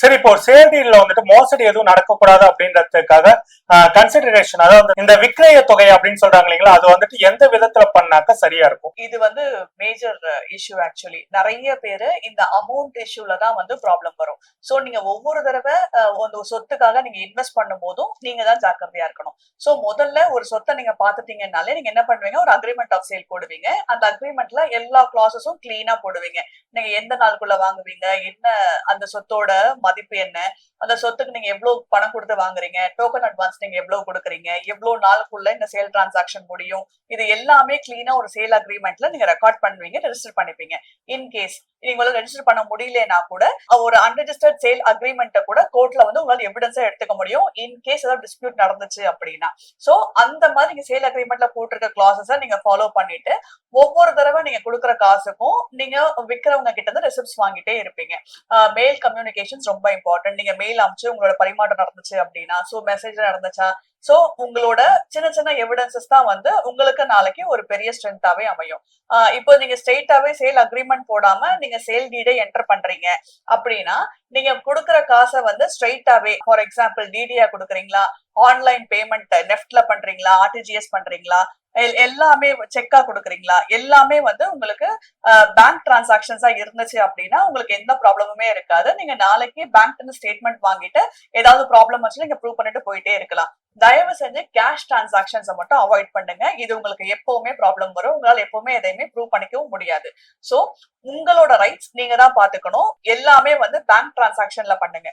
சரி இப்போ ஒரு டீல்ல வந்துட்டு மோசடி எதுவும் நடக்கக்கூடாது அப்படின்றதுக்காக கன்சிடரேஷன் அதாவது இந்த விக்ரய தொகை அப்படின்னு சொல்றாங்க இல்லைங்களா அது வந்துட்டு எந்த விதத்துல பண்ணாக்க சரியா இருக்கும்? இது வந்து மேஜர் இஷ்யூ ஆக்சுவலி நிறைய பேரு இந்த அமௌண்ட் இஷ்யூல தான் வந்து ப்ராப்ளம் வரும். சோ நீங்க ஒவ்வொரு தடவை ஒரு சொத்துக்காக நீங்க இன்வெஸ்ட் பண்ணும் போதும் நீங்க தான் ஜாக்கிரதையா இருக்கணும். சோ முதல்ல ஒரு சொத்தை நீங்க பாத்துட்டீங்கனாலே நீங்க என்ன பண்ணுவீங்க? ஒரு அக்ரிமெண்ட் ஆஃப் சேல் போடுவீங்க. அந்த அக்ரிமெண்ட்ல எல்லா கிளாஸஸும் கிளீனா போடுவீங்க. நீங்க எந்த நாளுக்குள்ள வாங்குவீங்க? என்ன அந்த சொத்தோட மதிப்பு என்ன? அந்த சொத்துக்கு நீங்க எவ்வளவு பணம் கொடுத்து வாங்குறீங்க? டோக்கன் அட்வான்ஸ் நீங்க எவ்வளவு கொடுக்குறீங்க? எவ்வளவு நாளுக்குள்ள இந்த சேல் டிரான்சாக்ஷன் முடியும்? இது எல்லாமே கிளீனா ஒரு சேல் அக்ரிமெண்ட்ல நீங்க ரெக்கார்ட் பண்ணுவீங்க ரெஜிஸ்டர் பண்ணிப்பீங்க. இன்கேஸ் நீங்களும் ரெஜிஸ்டர் பண்ண முடியலனா கூட ஒரு அன்ரெஜிஸ்டர்ட் சேல் அக்ரிமெண்ட்டை கூட கோர்ட்ல வந்து உங்களால் எவிடன்ஸா எடுத்துக்க முடியும். இன் கேஸ் ஏதாவது டிஸ்பியூட் நடந்துச்சு அப்படின்னா. சோ அந்த மாதிரி நீங்க சேல் அக்ரிமெண்ட்ல போட்டிருக்க கிளாஸஸ நீங்க ஃபாலோ பண்ணிட்டு ஒவ்வொரு தடவை நீங்க கொடுக்குற காசுக்கும் நீங்க விற்கிறவங்க கிட்ட இருந்து ரெசிப்ட்ஸ் வாங்கிட்டே இருப்பீங்க. மெயில் கம்யூனிகேஷன்ஸ் ரொம்ப இம்பார்ட்டன்ட் நீங்க மெயில் அனுப்பிச்சு உங்களோட பரிமாற்றம் நடந்துச்சு அப்படின்னா சோ மெசேஜ் நடந்துச்சா சோ உங்களோட சின்ன சின்ன எவிடன்சஸ் தான் வந்து உங்களுக்கு நாளைக்கு ஒரு பெரிய ஸ்ட்ரென்த்தாவே அமையும். ஆஹ் இப்போ நீங்க ஸ்ட்ரெயிட்டாவே சேல் அக்ரிமெண்ட் போடாம நீங்க சேல் டீடை என்டர் பண்றீங்க. அப்படின்னா நீங்க கொடுக்குற காசை வந்து ஸ்ட்ரெயிட்டாவே ஃபார் எக்ஸாம்பிள் டிடியா கொடுக்குறீங்களா? ஆன்லைன் பேமெண்ட் நெஃப்ட்ல பண்றீங்களா? ஆர்டிஜிஎஸ் பண்றீங்களா? எல்லாமே செக்கா கொடுக்குறீங்களா? எல்லாமே வந்து உங்களுக்கு பேங்க் டிரான்சாக்ஷன்ஸா இருந்துச்சு அப்படின்னா உங்களுக்கு எந்த ப்ராப்ளமுமே இருக்காது. நீங்க நாளைக்கு பேங்க் ஸ்டேட்மெண்ட் வாங்கிட்டு ஏதாவது ப்ராப்ளம் வச்சு நீங்க ப்ரூவ் பண்ணிட்டு போயிட்டே இருக்கலாம். தயவு செஞ்சு கேஷ் டிரான்சாக்ஷன்ஸை மட்டும் அவாய்ட் பண்ணுங்க. இது உங்களுக்கு எப்பவுமே ப்ராப்ளம் வரும். உங்களால எப்பவுமே எதையுமே ப்ரூவ் பண்ணிக்கவும் முடியாது. சோ உங்களோட ரைட்ஸ் நீங்க தான் பாத்துக்கணும் எல்லாமே வந்து பேங்க் டிரான்சாக்ஷன்ல பண்ணுங்க.